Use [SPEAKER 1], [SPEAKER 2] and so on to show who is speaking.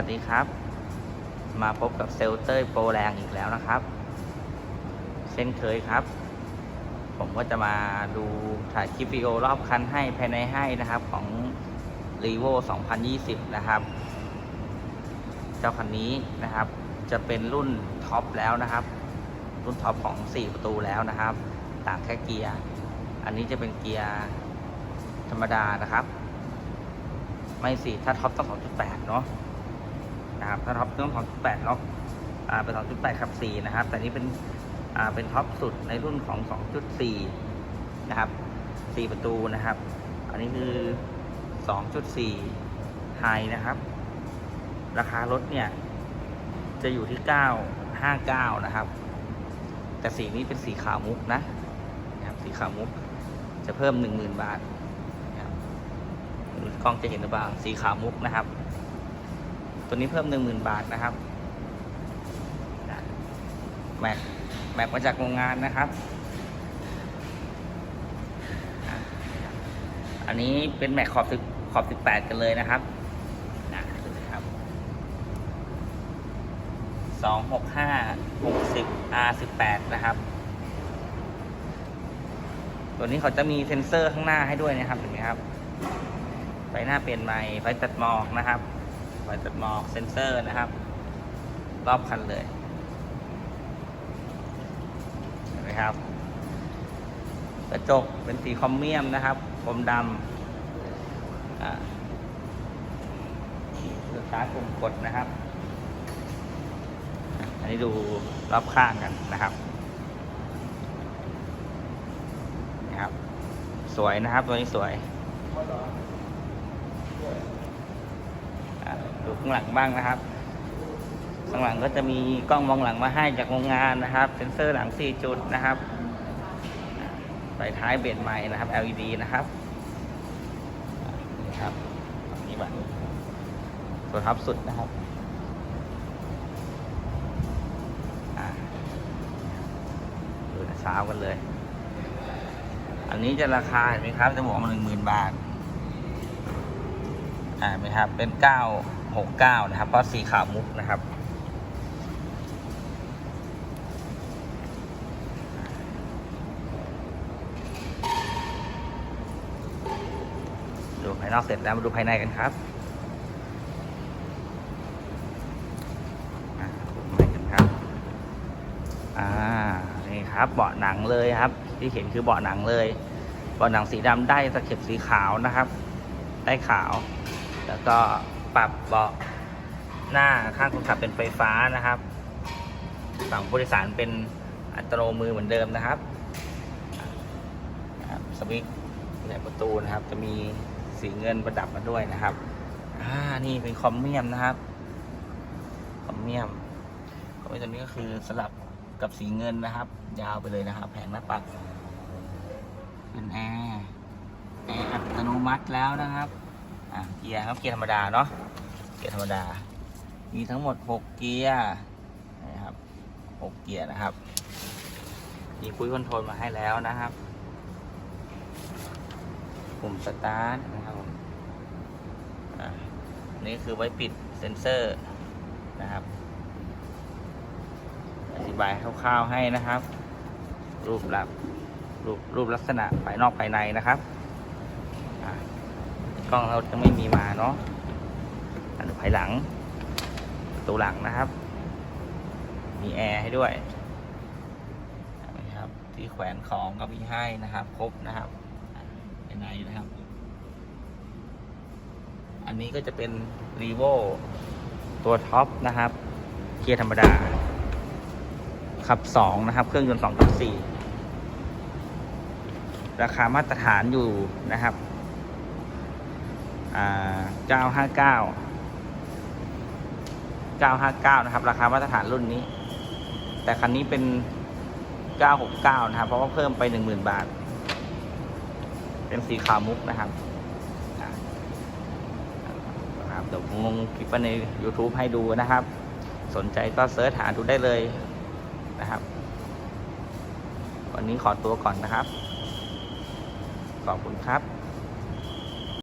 [SPEAKER 1] วัสดีครับ มาพบกับเซลเตอร์โปรแรงอีกแล้วนะครับ เช่นเคยครับ ผมก็จะมาดูถ่ายคลิปวิดีโอรอบคันให้ภายในให้นะครับของ r e v o 2020 นะครับ เจ้าคันนี้นะครับ จะเป็นรุ่นท็อปแล้วนะครับ รุ่นท็อปของ 4 ประตูแล้วนะครับ ต่างแค่เกียร์ อันนี้จะเป็นเกียร์ธรรมดานะครับ ไม่สิถ้าท็อปต้อง 2.8 เนาะ นะครับถ้าท็อปต้อง2.8เนาะอ่าเป็น 2.8ขับ 4 นะครับ แต่นี้เป็นอ่าเป็นท็อปสุดในรุ่นของ 2.4 นะครับ 4 ประตูนะครับ อันนี้คือ 2.4 ไฮนะครับ ราคารถเนี่ย จะอยู่ที่ 959 นะครับ แต่สีนี้เป็นสีขาวมุกนะนะครับสีขาวมุกจะเพิ่ม 10,000 บาทนะครับกล้องจะเห็นหรือเปล่าสีขาวมุกนะครับ ตัวนี้เพิ่ม10,000บาทนะครับแม็กแม็กมาจากโรงงานนะครับ อันนี้เป็นแม็กขอบสิบขอบ18กันเลยนะครับนะดูนะครับ265 60 R18 นะครับ ตัวนี้เขาจะมีเซ็นเซอร์ข้างหน้าให้ด้วยนะครับเห็นไหมครับไฟหน้าเปลี่ยนใหม่ไฟตัดหมอกนะครับ ไฟตัดหมอกเซ็นเซอร์นะครับ รอบคันเลยเห็นไหมครับ กระจกเป็นสีคอมเมียมนะครับคมดำอ่าสุดท้ายปุ่มกดนะครับ อันนี้ดูรอบข้างกันนะครับนะครับ สวยนะครับ ตัวนี้สวยอะ ดูข้างหลังบ้างนะครับข้างหลังก็จะมีกล้องมองหลังมาให้จากโรงงานนะครับเซ็นเซอร์หลัง 4 จุดนะครับไฟท้ายเบนใหม่นะครับ LED นะครับนี่ครับนนี้แบบตัวท็อปสุดนะครับดูเช้ากันเลย อันนี้จะราคาเห็นไหมครับจะบอกมาหนึ่งหมื่นบาท อ่าเห็นไหมครับ เป็นเก้าหกเก้านะครับ เพราะสีขาวมุกนะครับ ดูภายนอกเสร็จแล้วมาดูภายในกันครับอะดูภานกันครับอ่า นี่ครับเบาะหนังเลยครับ ที่เห็นคือเบาะหนังเลยเบาะหนังสีดำได้ตะเข็บสีขาวนะครับ ได้ขาว แล้วก็ปรับเบาะหน้าข้างคนขับเป็นไฟฟ้านะครับฝั่งผู้โดยสารเป็นอัตโนมือเหมือนเดิมนะครับสวิตช์ในประตูนะครับ จะมีสีเงินประดับมาด้วยนะครับอ่านี่เป็นคอมเมียมนะครับ คอมเมียมคอมเมียมตัวนี้ก็คือสลับกับสีเงินนะครับ ยาวไปเลยนะครับ แผงหน้าปัดเป็นแอร์แอร์อัตโนมัติแล้วนะครับ อ่าเกียร์ครับเกียร์ธรรมดาเนาะเกียร์ธรรมดา มีทั้งหมด 6 เกียร์นะครับ6เกียร์นะครับ มีคุยคอนโทรลมาให้แล้วนะครับปุ่มสตาร์ทนะครับผมนี่คือไว้ปิดเซ็นเซอร์นะครับ อธิบายคร่าวๆให้นะครับ รูปลักษณ์รูปรูปลักษณะภายนอกภายในนะครับ กล้องเราจะไม่มีมาเนาะอันภายหลังประตูหลังนะครับ มีแอร์ให้ด้วยนะครับ ที่แขวนของก็มีให้นะครับ ครบนะครับภายในนะครับ อันนี้ก็จะเป็น r e v o ตัวท็อปนะครับ เกียร์ธรรมดา ขับ 2 นะครับ เครื่องยนต์2.4ราคามาตรฐานอยู่นะครับ อ่า959 959นะครับ ราคามาตรฐานรุ่นนี้ แต่คันนี้เป็น969นะครับ เพราะว่าเพิ่มไป10,000บาท เป็นสีขาวมุกนะครับนะครับเดี๋ยวผมลงคลิปไว้ใน YouTube ให้ดูนะครับ สนใจก็เสิร์ชหาดูได้เลยนะครับ วันนี้ขอตัวก่อนนะครับ ขอบคุณครับ